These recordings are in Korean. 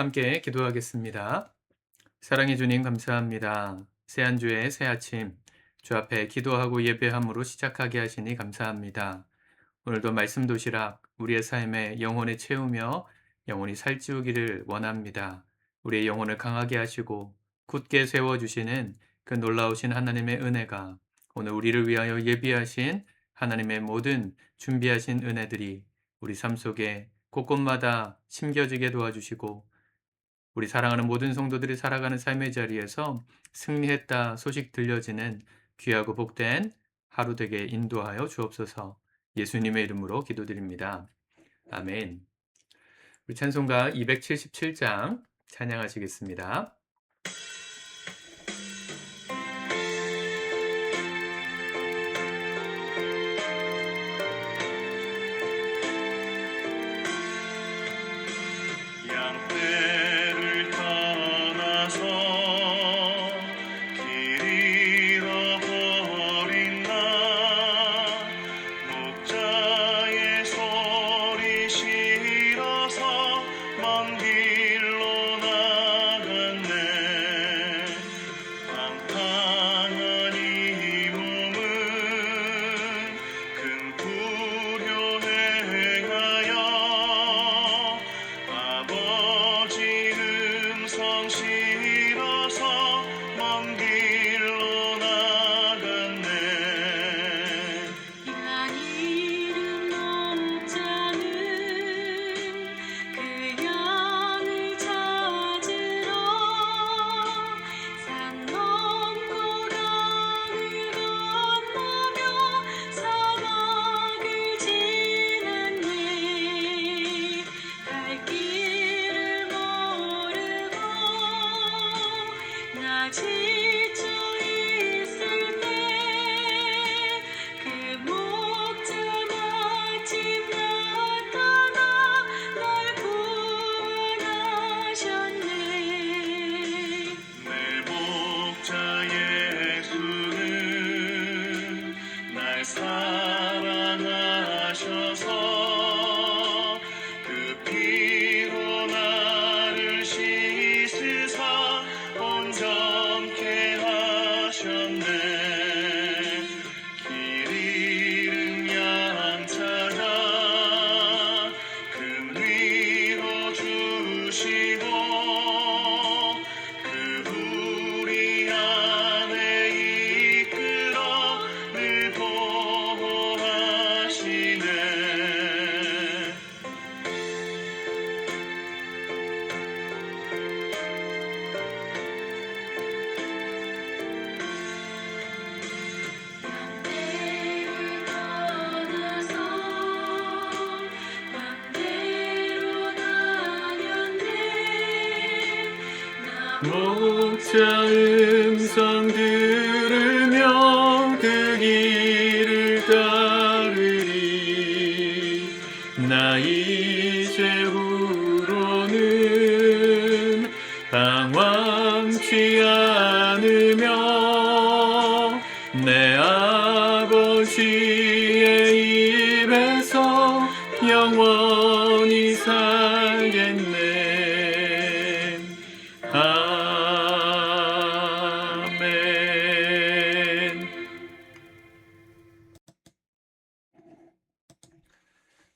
함께 기도하겠습니다. 사랑해 주님 감사합니다. 새 한 주의 새 아침 주 앞에 기도하고 예배함으로 시작하게 하시니 감사합니다. 오늘도 말씀 도시락 우리의 삶에 영혼에 채우며 영혼이 살찌우기를 원합니다. 우리의 영혼을 강하게 하시고 굳게 세워 주시는 그 놀라우신 하나님의 은혜가 오늘 우리를 위하여 예비하신 하나님의 모든 준비하신 은혜들이 우리 삶 속에 곳곳마다 심겨지게 도와주시고 우리 사랑하는 모든 성도들이 살아가는 삶의 자리에서 승리했다 소식 들려지는 귀하고 복된 하루 되게 인도하여 주옵소서 예수님의 이름으로 기도드립니다. 아멘. 우리 찬송가 277장 찬양하시겠습니다.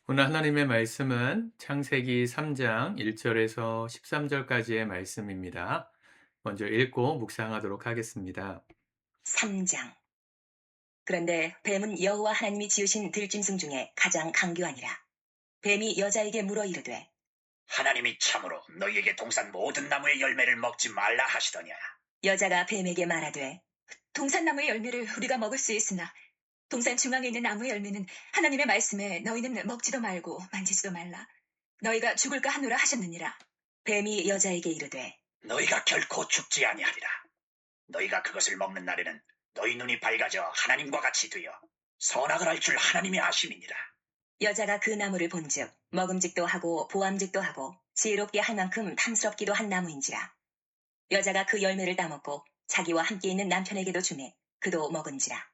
오늘 하나님의 말씀은 창세기 3장 1절에서 13절까지의 말씀입니다. 먼저 읽고 묵상하도록 하겠습니다. 3장 그런데 뱀은 여호와 하나님이 지으신 들짐승 중에 가장 강교하니라. 뱀이 여자에게 물어 이르되 하나님이 참으로 너희에게 동산 모든 나무의 열매를 먹지 말라 하시더냐. 여자가 뱀에게 말하되 동산나무의 열매를 우리가 먹을 수 있으나 동산 중앙에 있는 나무의 열매는 하나님의 말씀에 너희는 먹지도 말고 만지지도 말라. 너희가 죽을까 하노라 하셨느니라. 뱀이 여자에게 이르되 너희가 결코 죽지 아니하리라. 너희가 그것을 먹는 날에는 너희 눈이 밝아져 하나님과 같이 되어 선악을 알줄 하나님이 아심이니라. 여자가 그 나무를 본즉 먹음직도 하고 보암직도 하고 지혜롭게 할 만큼 탐스럽기도 한 나무인지라. 여자가 그 열매를 따먹고 자기와 함께 있는 남편에게도 주매 그도 먹은지라.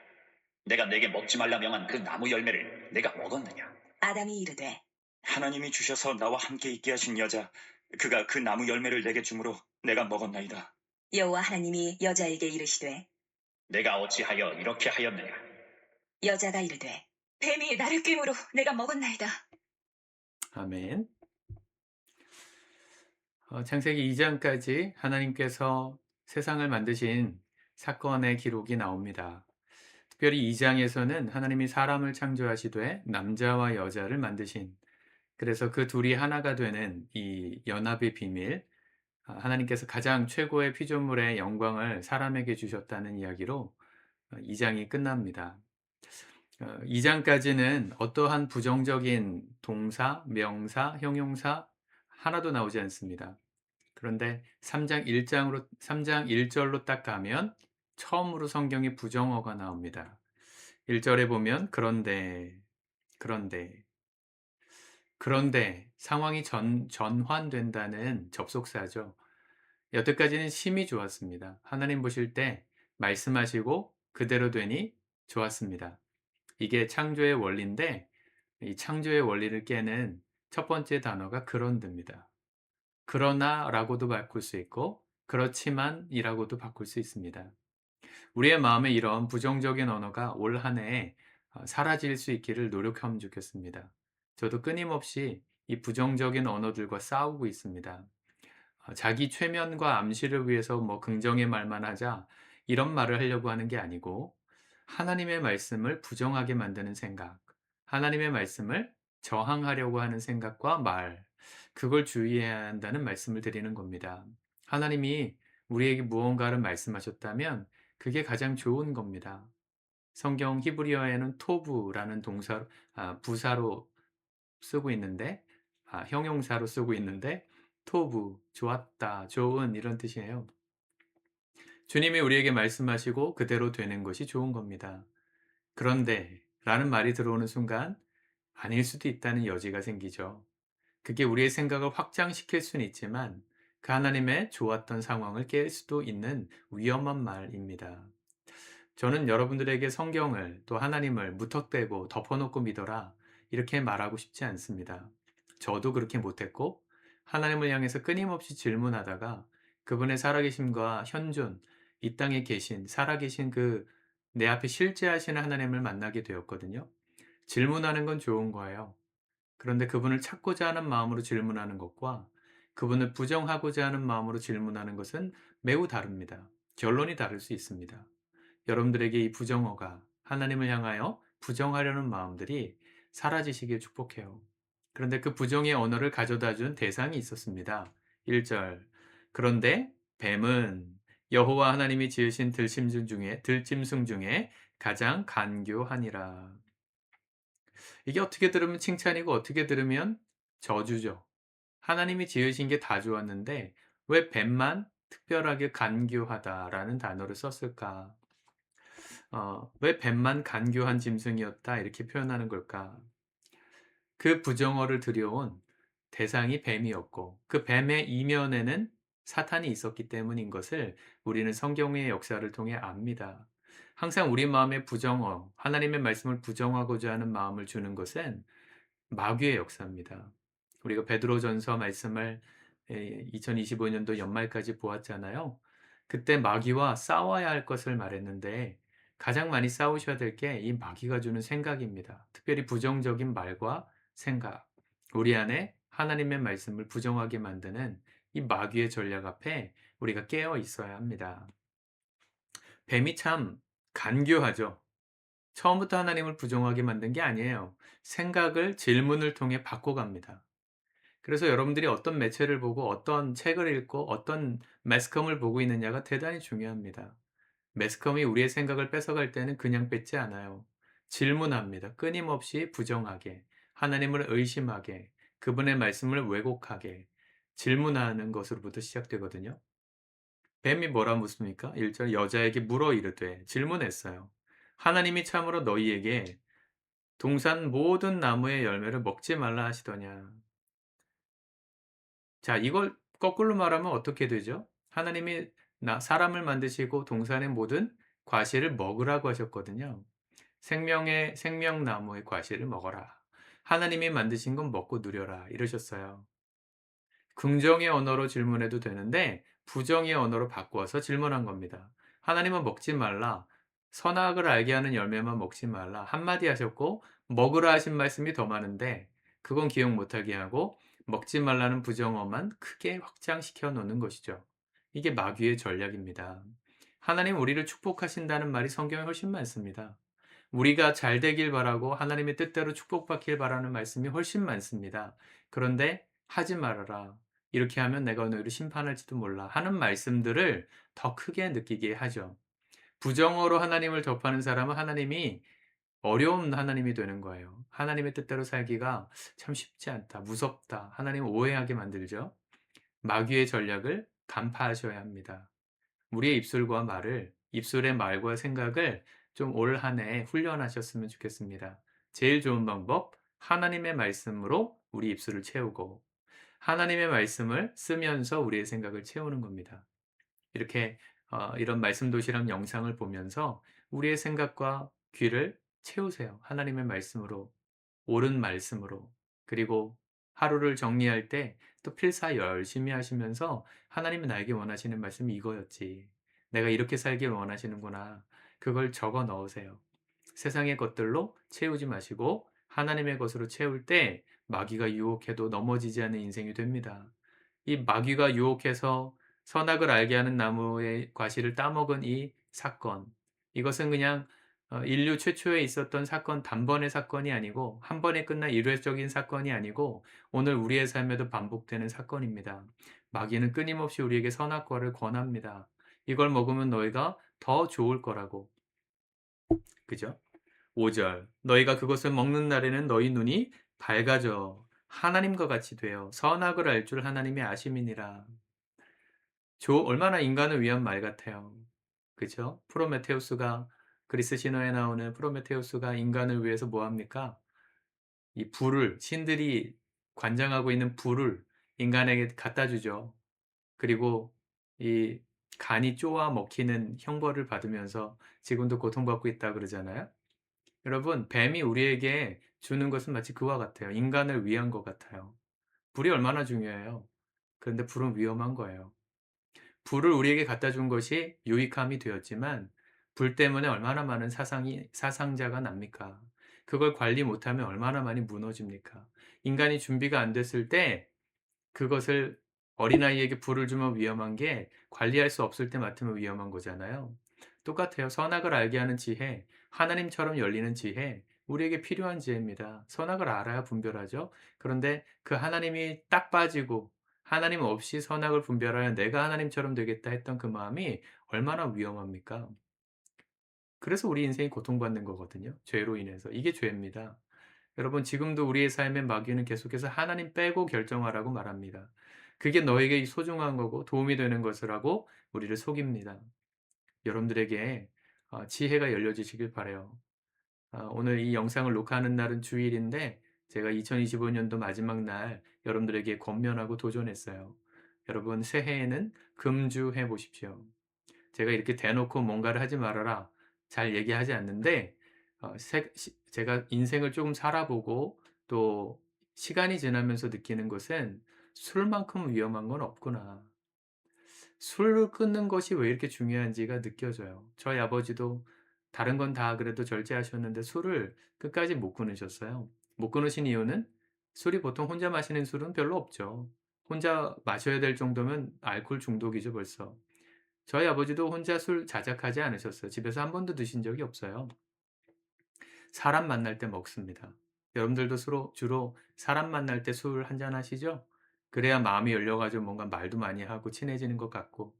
내가 내게 먹지 말라 명한 그 나무 열매를 내가 먹었느냐? 아담이 이르되 하나님이 주셔서 나와 함께 있게 하신 여자, 그가 그 나무 열매를 내게 주므로 내가 먹었나이다. 여호와 하나님이 여자에게 이르시되 내가 어찌하여 이렇게 하였느냐? 여자가 이르되 뱀이 나를 꿰므로 내가 먹었나이다. 아멘. 어, 창세기 2장까지 하나님께서 세상을 만드신 사건의 기록이 나옵니다. 특별히 2장에서는 하나님이 사람을 창조하시되 남자와 여자를 만드신 그래서 그 둘이 하나가 되는 이 연합의 비밀 아, 하나님께서 가장 최고의 피조물의 영광을 사람에게 주셨다는 이야기로 2장이 끝납니다. 2장까지는 어떠한 부정적인 동사, 명사, 형용사 하나도 나오지 않습니다. 그런데 3장 1장으로 3장 1절로 딱 가면 처음으로 성경에 부정어가 나옵니다. 1절에 보면 그런데 그런데 그런데 상황이 전, 전환된다는 접속사죠. 여태까지는 심히 좋았습니다. 하나님 보실 때 말씀하시고 그대로 되니 좋았습니다. 이게 창조의 원리인데 이 창조의 원리를 깨는 첫 번째 단어가 그런드입니다. 그러나라고도 바꿀 수 있고 그렇지만이라고도 바꿀 수 있습니다. 우리의 마음에 이런 부정적인 언어가 올 한 해에 어, 사라질 수 있기를 노력하면 좋겠습니다. 저도 끊임없이 이 부정적인 언어들과 싸우고 있습니다. 어, 자기 최면과 암시를 위해서 뭐 긍정의 말만 하자 이런 말을 하려고 하는 게 아니고 하나님의 말씀을 부정하게 만드는 생각, 하나님의 말씀을 저항하려고 하는 생각과 말, 그걸 주의해야 한다는 말씀을 드리는 겁니다. 하나님이 우리에게 무언가를 말씀하셨다면 그게 가장 좋은 겁니다. 성경 히브리어에는 토부라는 동사, 아, 부사로 쓰고 있는데, 아, 형용사로 쓰고 있는데, 토부, 좋았다, 좋은 이런 뜻이에요. 주님이 우리에게 말씀하시고 그대로 되는 것이 좋은 겁니다. 그런데 라는 말이 들어오는 순간 아닐 수도 있다는 여지가 생기죠. 그게 우리의 생각을 확장시킬 수는 있지만 그 하나님의 좋았던 상황을 깰 수도 있는 위험한 말입니다. 저는 여러분들에게 성경을 또 하나님을 무턱대고 덮어놓고 믿어라 이렇게 말하고 싶지 않습니다. 저도 그렇게 못했고 하나님을 향해서 끊임없이 질문하다가 그분의 살아계심과 현존, 이 땅에 계신, 살아계신 그 내 앞에 실제하시는 하나님을 만나게 되었거든요. 질문하는 건 좋은 거예요. 그런데 그분을 찾고자 하는 마음으로 질문하는 것과 그분을 부정하고자 하는 마음으로 질문하는 것은 매우 다릅니다. 결론이 다를 수 있습니다. 여러분들에게 이 부정어가 하나님을 향하여 부정하려는 마음들이 사라지시길 축복해요. 그런데 그 부정의 언어를 가져다 준 대상이 있었습니다. 1절. 그런데 뱀은 여호와 하나님이 지으신 들짐승 중에 들짐승 중에 가장 간교하니라. 이게 어떻게 들으면 칭찬이고 어떻게 들으면 저주죠. 하나님이 지으신 게 다 좋았는데 왜 뱀만 특별하게 간교하다라는 단어를 썼을까? 어, 왜 뱀만 간교한 짐승이었다 이렇게 표현하는 걸까? 그 부정어를 들여온 대상이 뱀이었고 그 뱀의 이면에는 사탄이 있었기 때문인 것을 우리는 성경의 역사를 통해 압니다. 항상 우리 마음에 부정어, 하나님의 말씀을 부정하고자 하는 마음을 주는 것은 마귀의 역사입니다. 우리가 베드로전서 말씀을 2025년도 연말까지 보았잖아요. 그때 마귀와 싸워야 할 것을 말했는데 가장 많이 싸우셔야 될 게 이 마귀가 주는 생각입니다. 특별히 부정적인 말과 생각. 우리 안에 하나님의 말씀을 부정하게 만드는 이 마귀의 전략 앞에 우리가 깨어 있어야 합니다. 뱀이 참 간교하죠. 처음부터 하나님을 부정하게 만든 게 아니에요. 생각을 질문을 통해 바꿔갑니다. 그래서 여러분들이 어떤 매체를 보고 어떤 책을 읽고 어떤 매스컴을 보고 있느냐가 대단히 중요합니다. 매스컴이 우리의 생각을 뺏어갈 때는 그냥 뺏지 않아요. 질문합니다. 끊임없이 부정하게, 하나님을 의심하게, 그분의 말씀을 왜곡하게, 질문하는 것으로부터 시작되거든요. 뱀이 뭐라 묻습니까? 1절 여자에게 물어 이르되 질문했어요. 하나님이 참으로 너희에게 동산 모든 나무의 열매를 먹지 말라 하시더냐. 자, 이걸 거꾸로 말하면 어떻게 되죠? 하나님이 나, 사람을 만드시고 동산의 모든 과실을 먹으라고 하셨거든요. 생명의 생명나무의 과실을 먹어라. 하나님이 만드신 건 먹고 누려라. 이러셨어요. 긍정의 언어로 질문해도 되는데 부정의 언어로 바꿔서 질문한 겁니다. 하나님은 먹지 말라. 선악을 알게 하는 열매만 먹지 말라. 한마디 하셨고 먹으라 하신 말씀이 더 많은데 그건 기억 못하게 하고 먹지 말라는 부정어만 크게 확장시켜 놓는 것이죠. 이게 마귀의 전략입니다. 하나님 우리를 축복하신다는 말이 성경에 훨씬 많습니다. 우리가 잘 되길 바라고 하나님의 뜻대로 축복받길 바라는 말씀이 훨씬 많습니다. 그런데 하지 말아라. 이렇게 하면 내가 너희를 심판할지도 몰라 하는 말씀들을 더 크게 느끼게 하죠. 부정어로 하나님을 접하는 사람은 하나님이 어려운 하나님이 되는 거예요. 하나님의 뜻대로 살기가 참 쉽지 않다. 무섭다. 하나님 오해하게 만들죠. 마귀의 전략을 간파하셔야 합니다. 우리의 입술과 말을, 입술의 말과 생각을 좀 올 한 해 훈련하셨으면 좋겠습니다. 제일 좋은 방법, 하나님의 말씀으로 우리 입술을 채우고, 하나님의 말씀을 쓰면서 우리의 생각을 채우는 겁니다. 이렇게 어, 이런 말씀 도시락 영상을 보면서 우리의 생각과 귀를 채우세요. 하나님의 말씀으로, 옳은 말씀으로. 그리고 하루를 정리할 때 또 필사 열심히 하시면서 하나님이 나에게 원하시는 말씀이 이거였지. 내가 이렇게 살길 원하시는구나. 그걸 적어 넣으세요. 세상의 것들로 채우지 마시고 하나님의 것으로 채울 때 마귀가 유혹해도 넘어지지 않는 인생이 됩니다. 이 마귀가 유혹해서 선악을 알게 하는 나무의 과실을 따먹은 이 사건. 이것은 그냥 어, 인류 최초에 있었던 사건 단번의 사건이 아니고 한 번에 끝난 일회적인 사건이 아니고 오늘 우리의 삶에도 반복되는 사건입니다. 마귀는 끊임없이 우리에게 선악과를 권합니다. 이걸 먹으면 너희가 더 좋을 거라고. 그죠? 5절 너희가 그것을 먹는 날에는 너희 눈이 밝아져 하나님과 같이 되어 선악을 알 줄 하나님이 아심이니라. 조 얼마나 인간을 위한 말 같아요. 그죠? 프로메테우스가 그리스 신화에 나오는 프로메테우스가 인간을 위해서 뭐 합니까? 이 불을 신들이 관장하고 있는 불을 인간에게 갖다 주죠. 그리고 이 간이 쪼아 먹히는 형벌을 받으면서 지금도 고통받고 있다 그러잖아요. 여러분, 뱀이 우리에게 주는 것은 마치 그와 같아요. 인간을 위한 것 같아요. 불이 얼마나 중요해요. 그런데 불은 위험한 거예요. 불을 우리에게 갖다 준 것이 유익함이 되었지만 불 때문에 얼마나 많은 사상이 사상자가 납니까? 그걸 관리 못하면 얼마나 많이 무너집니까? 인간이 준비가 안 됐을 때 그것을 어린아이에게 불을 주면 위험한 게 관리할 수 없을 때 맡으면 위험한 거잖아요. 똑같아요. 선악을 알게 하는 지혜, 하나님처럼 열리는 지혜, 우리에게 필요한 지혜입니다. 선악을 알아야 분별하죠. 그런데 그 하나님이 딱 빠지고 하나님 없이 선악을 분별하여 내가 하나님처럼 되겠다 했던 그 마음이 얼마나 위험합니까? 그래서 우리 인생이 고통받는 거거든요. 죄로 인해서. 이게 죄입니다. 여러분, 지금도 우리의 삶의 마귀는 계속해서 하나님 빼고 결정하라고 말합니다. 그게 너에게 소중한 거고 도움이 되는 것을 하고 우리를 속입니다. 여러분들에게 어, 지혜가 열려지시길 바래요. 어, 오늘 이 영상을 녹화하는 날은 주일인데 제가 2025년도 마지막 날 여러분들에게 권면하고 도전했어요. 여러분 새해에는 금주해 보십시오. 제가 이렇게 대놓고 뭔가를 하지 말아라 잘 얘기하지 않는데 어, 세- 시- 제가 인생을 조금 살아보고 또 시간이 지나면서 느끼는 것은 술만큼 위험한 건 없구나. 술을 끊는 것이 왜 이렇게 중요한지가 느껴져요. 저희 아버지도 다른 건 다 그래도 절제하셨는데 술을 끝까지 못 끊으셨어요. 못 끊으신 이유는 술이 보통 혼자 마시는 술은 별로 없죠. 혼자 마셔야 될 정도면 알코올 중독이죠, 벌써. 저희 아버지도 혼자 술 자작하지 않으셨어요. 집에서 한 번도 드신 적이 없어요. 사람 만날 때 먹습니다. 여러분들도 주로, 주로 사람 만날 때 술 한잔 하시죠? 그래야 마음이 열려가지고 뭔가 말도 많이 하고 친해지는 것 같고,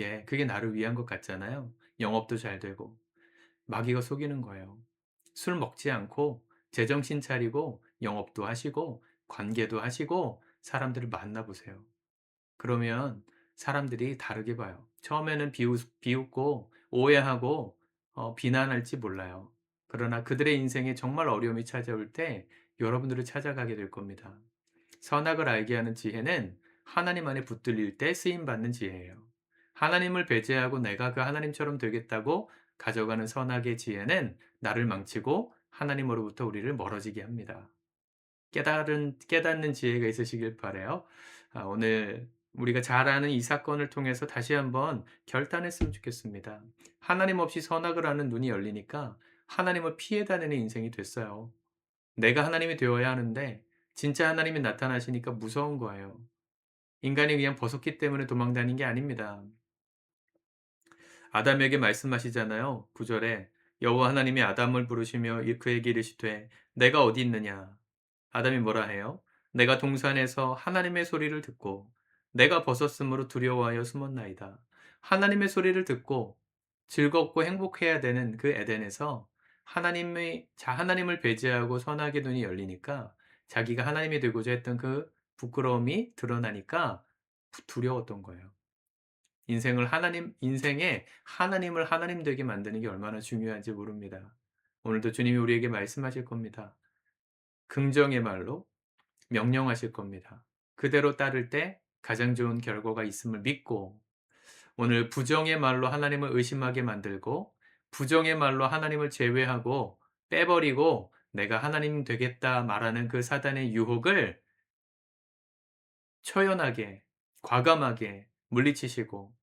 예, 그게 나를 위한 것 같잖아요. 영업도 잘 되고. 마귀가 속이는 거예요. 술 먹지 않고 제정신 차리고 영업도 하시고 관계도 하시고 사람들을 만나보세요. 그러면 사람들이 다르게 봐요. 처음에는 비웃, 비웃 고 오해하고 어, 비난할지 몰라요. 그러나 그들의 인생에 정말 어려움이 찾아올 때 여러분들을 찾아가게 될 겁니다. 선악을 알게 하는 지혜는 하나님 안에 붙들릴 때 쓰임받는 지혜예요. 하나님을 배제하고 내가 그 하나님처럼 되겠다고 가져가는 선악의 지혜는 나를 망치고 하나님으로부터 우리를 멀어지게 합니다. 깨달은, 깨닫는 지혜가 있으시길 바래요. 아, 오늘 우리가 잘 아는 이 사건을 통해서 다시 한번 결단했으면 좋겠습니다. 하나님 없이 선악을 하는 눈이 열리니까 하나님을 피해 다니는 인생이 됐어요. 내가 하나님이 되어야 하는데 진짜 하나님이 나타나시니까 무서운 거예요. 인간이 그냥 벗었기 때문에 도망 다닌 게 아닙니다. 아담에게 말씀하시잖아요. 9절에 여호와 하나님이 아담을 부르시며 그에게 이르시되 내가 어디 있느냐? 아담이 뭐라 해요? 내가 동산에서 하나님의 소리를 듣고 내가 벗었으므로 두려워하여 숨었나이다. 하나님의 소리를 듣고 즐겁고 행복해야 되는 그 에덴에서 하나님의 자 하나님을 배제하고 선악의 눈이 열리니까 자기가 하나님이 되고자 했던 그 부끄러움이 드러나니까 두려웠던 거예요. 인생을 하나님 인생에 하나님을 하나님 되게 만드는 게 얼마나 중요한지 모릅니다. 오늘도 주님이 우리에게 말씀하실 겁니다. 긍정의 말로 명령하실 겁니다. 그대로 따를 때 가장 좋은 결과가 있음을 믿고 오늘 부정의 말로 하나님을 의심하게 만들고 부정의 말로 하나님을 제외하고 빼버리고 내가 하나님 되겠다 말하는 그 사단의 유혹을 처연하게 과감하게 물리치시고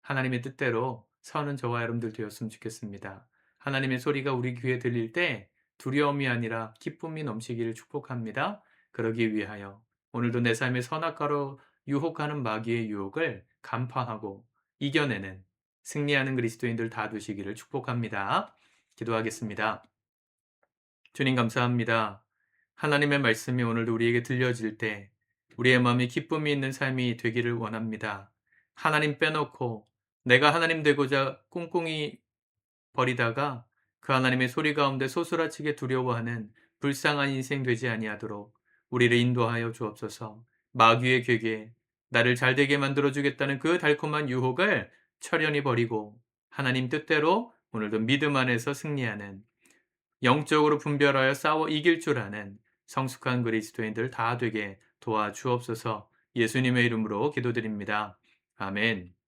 하나님의 뜻대로 서는 저와 여러분들 되었으면 좋겠습니다. 하나님의 소리가 우리 귀에 들릴 때 두려움이 아니라 기쁨이 넘치기를 축복합니다. 그러기 위하여 오늘도 내 삶의 선악과로 유혹하는 마귀의 유혹을 간파하고 이겨내는 승리하는 그리스도인들 다 되시기를 축복합니다. 기도하겠습니다. 주님 감사합니다. 하나님의 말씀이 오늘도 우리에게 들려질 때 우리의 마음에 기쁨이 있는 삶이 되기를 원합니다. 하나님 빼놓고 내가 하나님 되고자 꿍꿍이 버리다가 그 하나님의 소리 가운데 소스라치게 두려워하는 불쌍한 인생 되지 아니하도록 우리를 인도하여 주옵소서. 마귀의 괴계에 나를 잘되게 만들어 주겠다는 그 달콤한 유혹을 철연히 버리고 하나님 뜻대로 오늘도 믿음 안에서 승리하는 영적으로 분별하여 싸워 이길 줄 아는 성숙한 그리스도인들 다 되게 도와주옵소서 예수님의 이름으로 기도드립니다. 아멘.